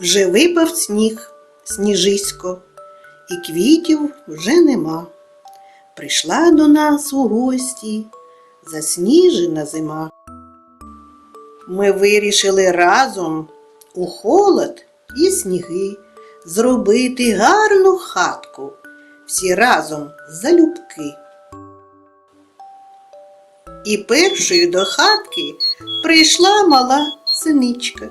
Вже випав сніг, сніжисько, і квітів вже нема. Прийшла до нас у гості засніжена зима. Ми вирішили разом у холод і сніги зробити гарну хатку всі разом залюбки. І першою до хатки прийшла мала синичка.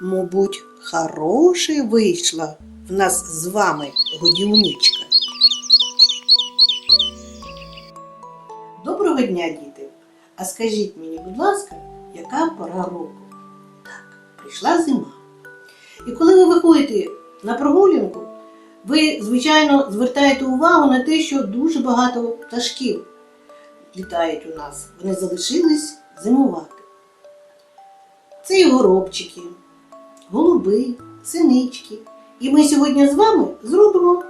Мабуть, хороше вийшла в нас з вами годівничка. Доброго дня, діти! А скажіть мені, будь ласка, яка пора року? Так, прийшла зима. І коли ви виходите на прогулянку, ви, звичайно, звертаєте увагу на те, що дуже багато пташків літають у нас. Вони залишились зимувати. Це і горобчики, голуби, синички. І ми сьогодні з вами зробимо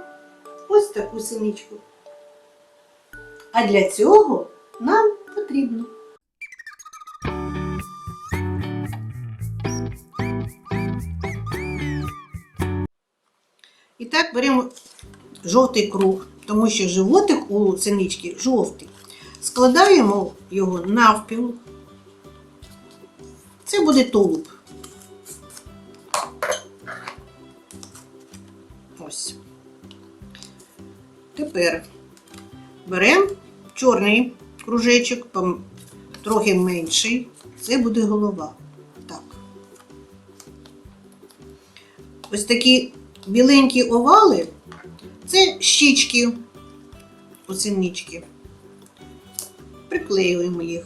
ось таку синичку. А для цього нам потрібно. І так беремо жовтий круг, тому що животик у синички жовтий. Складаємо його навпіл. Це буде тулуб. Тепер беремо чорний кружечок, трохи менший. Це буде голова. Так. Ось такі біленькі овали це щічки оціннички. Приклеюємо їх.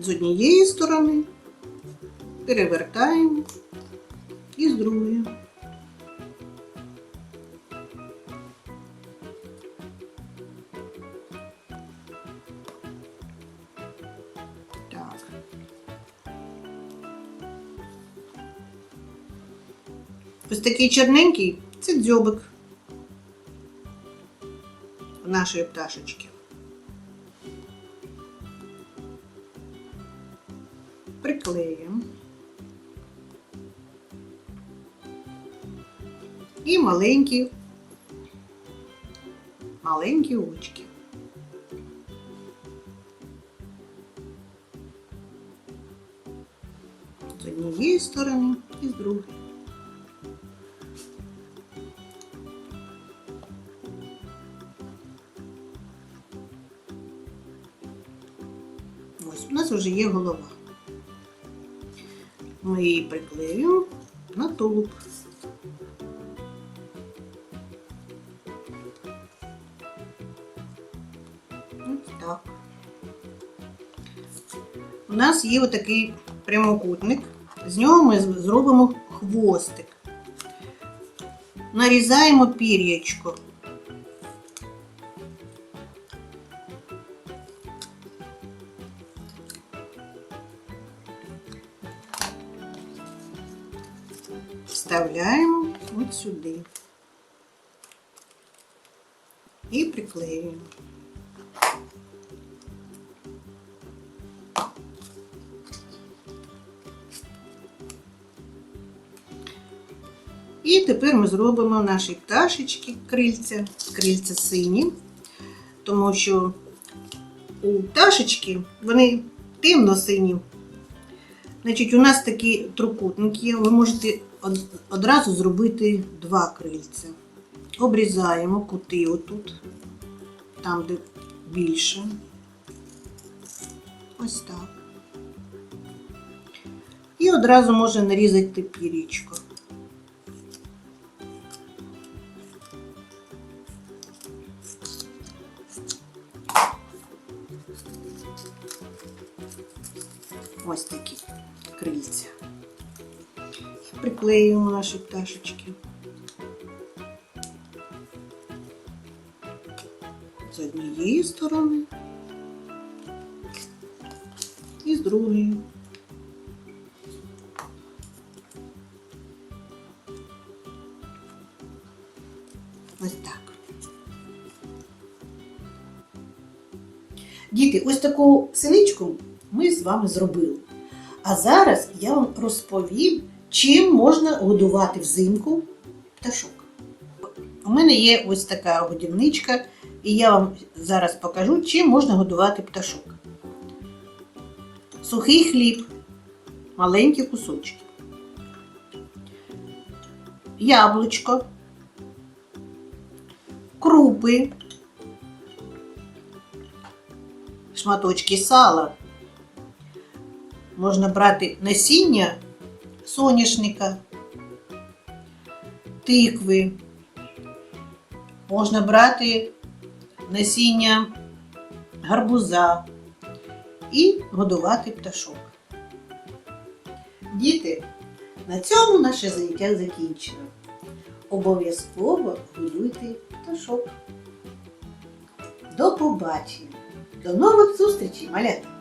З однієї сторони перевертаємо і з другої. Ось такий чорненький це дзьобик нашої пташечки. Приклеїмо. І маленькі, маленькі очки. З однієї сторони і з другої. Ось у нас вже є голова. Ми її приклеюємо на тулуб. Так. У нас є отакий прямокутник. З нього ми зробимо хвостик. Нарізаємо пір'ячко. Вставляємо от сюди. І приклеюємо. І тепер ми зробимо наші пташечки крильця, крильця сині, тому що у пташечки вони темно-сині. Значить, у нас такі трикутники, ви можете одразу зробити два крильця. Обрізаємо кути отут, там, де більше. Ось так. І одразу можна нарізати пірічко. Ось такі крильця. Приклеюємо наші пташечки. З однієї сторони і з другої. Ось так. Діти, ось таку синичку ми з вами зробили. А зараз я вам розповім, чим можна годувати взимку пташок. У мене є ось така годівничка, і я вам зараз покажу, чим можна годувати пташок. Сухий хліб, маленькі кусочки. Яблучко, крупи, шматочки сала. Можна брати насіння соняшника, тикви. Можна брати насіння гарбуза і годувати пташок. Діти, на цьому наше заняття закінчено. Обов'язково годуйте пташок. До побачення! До нових зустрічей, малята!